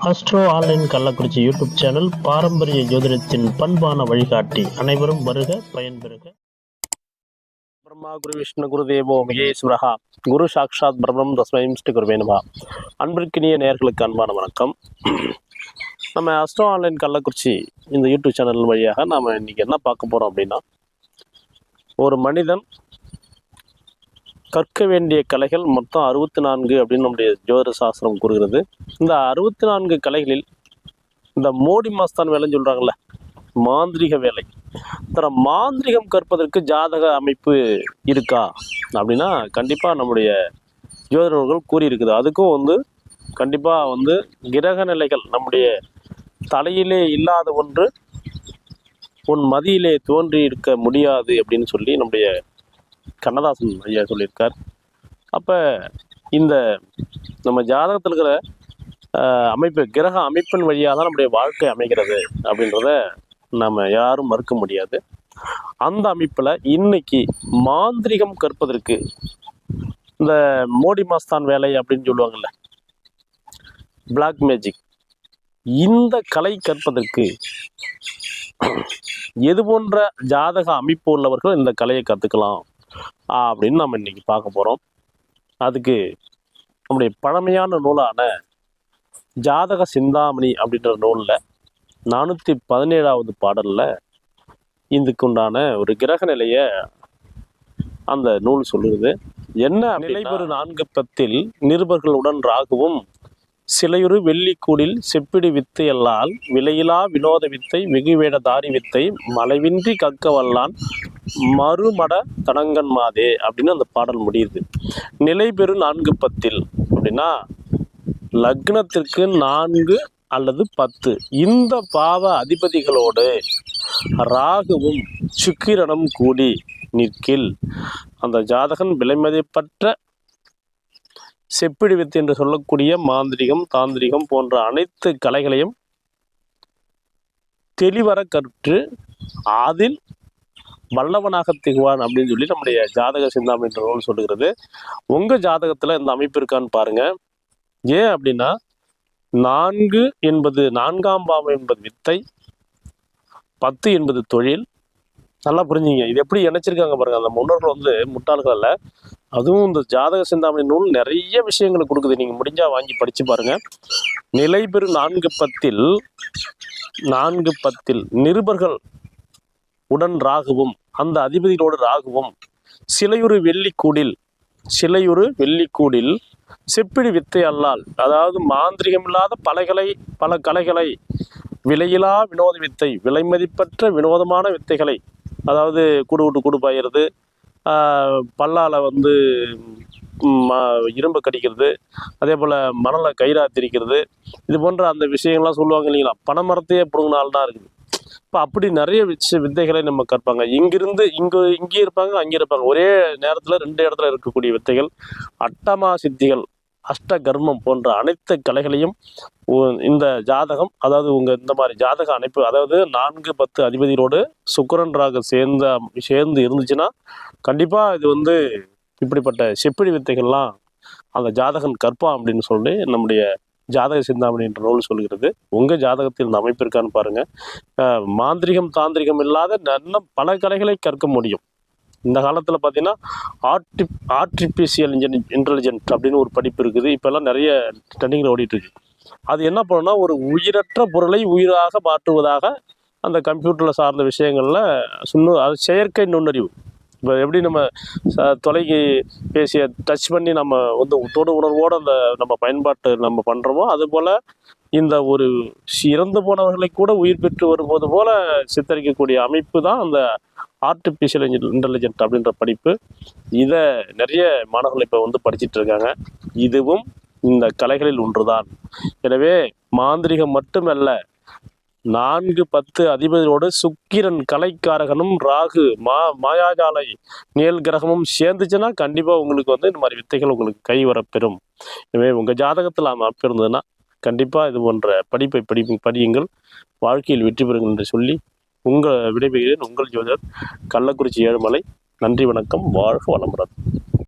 Astro online Kallakurichi YouTube channel பாரம்பரிய ஜோதிடத்தின் பண்பான வழிகாட்டி அனைவரும் வருக பயன்பெறுக பிரம்மா குரு விஷ்ணு குரு தேவோ மகேஸ்வரஹா. குரு சாக்ஷாத் பிரம்மம் தஸ்மயம் ஸ்ரீ குருவே நமஹா அன்பிற்கினிய நேர்களுக்கு அன்பான வணக்கம். நம்ம அஸ்ட்ரோ ஆன்லைன் கள்ளக்குறிச்சி இந்த யூடியூப் சேனல் வழியாக நாம் இன்னைக்கு என்ன பார்க்க போகிறோம் அப்படின்னா ஒரு மனிதன் கற்க வேண்டிய கலைகள் மொத்தம் அறுபத்தி நான்கு அப்படின்னு நம்முடைய ஜோதிட சாஸ்திரம் கூறுகிறது. இந்த அறுபத்தி நான்கு கலைகளில் இந்த மோடி மாஸ்தான் வேலைன்னு சொல்கிறாங்கல்ல மாந்திரிக வேலை. தர மாந்திரிகம் கற்பதற்கு ஜாதக அமைப்பு இருக்கா அப்படின்னா கண்டிப்பாக நம்முடைய ஜோதிடர்கள் கூறியிருக்குது. அதுக்கும் வந்து கண்டிப்பாக வந்து கிரக நிலைகள் நம்முடைய தலையிலே இல்லாத ஒன்று உன் மதியிலே தோன்றி இருக்க முடியாது அப்படின்னு சொல்லி நம்முடைய கண்ணதாசன் ஐயா சொல்லியிருக்கார். அப்போ இந்த நம்ம ஜாதகத்தில் இருக்கிற அமைப்பு கிரக அமைப்பின் வழியாக தான் நம்முடைய வாழ்க்கை அமைகிறது அப்படின்றத நம்ம யாரும் மறுக்க முடியாது. அந்த அமைப்பில் இன்னைக்கு மாந்திரிகம் கற்பதற்கு இந்த மோடி மாஸ்தான் வேலை அப்படின்னு சொல்லுவாங்கல்ல பிளாக் மேஜிக் இந்த கலை கற்பதற்கு எது போன்ற ஜாதக அமைப்பு உள்ளவர்கள் இந்த கலையை கற்றுக்கலாம் அப்படின்னு நம்ம இன்னைக்கு பார்க்க போகிறோம் அதுக்கு நம்முடைய பழமையான நூலான ஜாதக சிந்தாமணி அப்படின்ற நூலில் நானூற்றி பதினேழாவது பாடலில் இதுக்குண்டான ஒரு கிரக நிலையை அந்த நூல் சொல்லுது. என்ன நிலைபெறு நான்கு பத்தில் நிருபர்களுடன் ராகுவும் சிலையுறு வெள்ளிக்கூடில் செப்பிடி வித்தை அல்லால் விலையிலா வினோத வித்தை வெகுவேட தாரி வித்தை மலைவின்றி கக்க வல்லான் மறுமட தடங்கன் மாதே அப்படின்னு அந்த பாடல் முடியுது. நிலை பெறு நான்கு பத்தில் அப்படின்னா லக்னத்திற்கு நான்கு அல்லது பத்து. இந்த பாவ அதிபதிகளோடு ராகுவும் சுக்கிரனும் கூடி நிற்கில். அந்த ஜாதகன் விலைமதிப்பற்ற செப்பிடி வித்து என்று சொல்லக்கூடிய மாந்திரிகம் தாந்திரிகம் போன்ற அனைத்து கலைகளையும் தெளிவர கற்று அதில் வல்லவனாக திகுவான் அப்படின்னு சொல்லி நம்முடைய ஜாதக சிந்தாமணி நூல் சொல்லுகிறது. உங்க ஜாதகத்துல இந்த அமைப்பு இருக்கான்னு பாருங்க. ஏன் அப்படின்னா நான்கு என்பது நான்காம் பாவம் என்பது வித்தை பத்து என்பது தொழில். நல்லா புரிஞ்சுங்க. இது எப்படி இணைச்சிருக்காங்க பாருங்க. அந்த முன்னோர்கள் வந்து முட்டாள்கள் அல்ல. அதுவும் இந்த ஜாதக சிந்தாமணி நூல் நிறைய விஷயங்களை கொடுக்குது. நீங்க முடிஞ்சா வாங்கி படிச்சு பாருங்க. நிலைபெறும் நான்கு பத்தில் நான்கு பத்தில் நிருபர்கள் உடன் ராகுவும் அந்த அதிபதியோடு ராகுவும் சிலையுறு வெள்ளிக்கூடில் சிலையுறு வெள்ளிக்கூடில் செப்பிடி வித்தை அல்லால் அதாவது மாந்திரிகமில்லாத இல்லாத பல கலைகளை விலையிலா வினோத வித்தை விலை மதிப்பற்ற வினோதமான வித்தைகளை அதாவது கூடு விட்டு கூடு பாயிறது பல்லால் வந்து இரும்பு ம- கடிக்கிறது அதே போல் மணலை கயிறாத்திரிக்கிறது இது போன்ற அந்த விஷயங்கள்லாம் சொல்லுவாங்க இல்லைங்களா? பனைமரத்தையே பிடுங்கினால்தான் இருக்குது. அப்போ அப்படி நிறைய விஷ வித்தைகளை நம்ம கற்பாங்க. இங்கிருந்து இங்கே இங்கே இருப்பாங்க அங்கே இருப்பாங்க. ஒரே நேரத்தில் ரெண்டு இடத்துல இருக்கக்கூடிய வித்தைகள் அட்டமா சித்திகள் அஷ்ட கர்மம் போன்ற அனைத்து கலைகளையும் இந்த ஜாதகம் அதாவது உங்கள் இந்த மாதிரி ஜாதக அமைப்பு அதாவது நான்கு பத்து அதிபதியோடு சுக்கரன் ராக சேர்ந்த சேர்ந்து இருந்துச்சுன்னா கண்டிப்பாக இது வந்து இப்படிப்பட்ட செப்பிடி வித்தைகள்லாம் அந்த ஜாதகன் கற்பான் அப்படின்னு சொல்லி நம்முடைய ஜாதக சிந்தாமணின்ற நூல் சொல்கிறது. உங்கள் ஜாதகத்தில் இந்த அமைப்பு இருக்கான்னு பாருங்கள் மாந்திரிகம் தாந்திரிகம் இல்லாத நல்ல பல கலைகளை கற்க முடியும். இந்த காலத்தில் பார்த்தீங்கன்னா ஆர்டி ஆர்டிஃபிஷியல் இன்ஜினி இன்டெலிஜென்ட் அப்படின்னு ஒரு படிப்பு இருக்குது. இப்போல்லாம் நிறைய ட்ரெண்டிங்கில் ஓடிட்டுருக்கு. அது என்ன பண்ணுன்னா ஒரு உயிரற்ற பொருளை உயிராக மாற்றுவதாக அந்த கம்ப்யூட்டரில் சார்ந்த விஷயங்களில் சுண்ணு அது செயற்கை நுண்ணறிவு. இப்போ எப்படி நம்ம தொலைக்கு பேசிய டச் பண்ணி நம்ம வந்து தொடு உணர்வோடு அந்த நம்ம பயன்பாட்டு நம்ம பண்ணுறோமோ அதுபோல் இந்த ஒரு இறந்து போனவர்களை கூட உயிர் பெற்று வரும்போது போல் சித்தரிக்கக்கூடிய அமைப்பு தான் அந்த ஆர்டிஃபிஷியல் இன்டெலிஜென்ட் அப்படின்ற படிப்பு. இதை நிறைய மாணவர்கள் இப்போ வந்து படிச்சிட்டு இருக்காங்க. இதுவும் இந்த கலைகளில் ஒன்றுதான். எனவே மாந்திரிகம் மட்டுமல்ல நான்கு பத்து அதிபதியோடு சுக்கிரன் கலைக்காரகனும் ராகு மா மாயாஜாலை நிழல் கிரகமும் சேர்ந்துச்சுன்னா கண்டிப்பாக உங்களுக்கு வந்து இந்த மாதிரி வித்தைகள் உங்களுக்கு கை வரப்பெறும். எனவே உங்கள் ஜாதகத்தில் அமைப்பு இருந்ததுன்னா கண்டிப்பாக இது போன்ற படிப்பை படி படியுங்கள். வாழ்க்கையில் வெற்றி பெறுங்கள் என்று சொல்லி உங்கள் விடைபெறுகிறேன். உங்கள் ஜோதிடர் கள்ளக்குறிச்சி ஏழுமலை. நன்றி வணக்கம். வாழ்க வளமுடன்.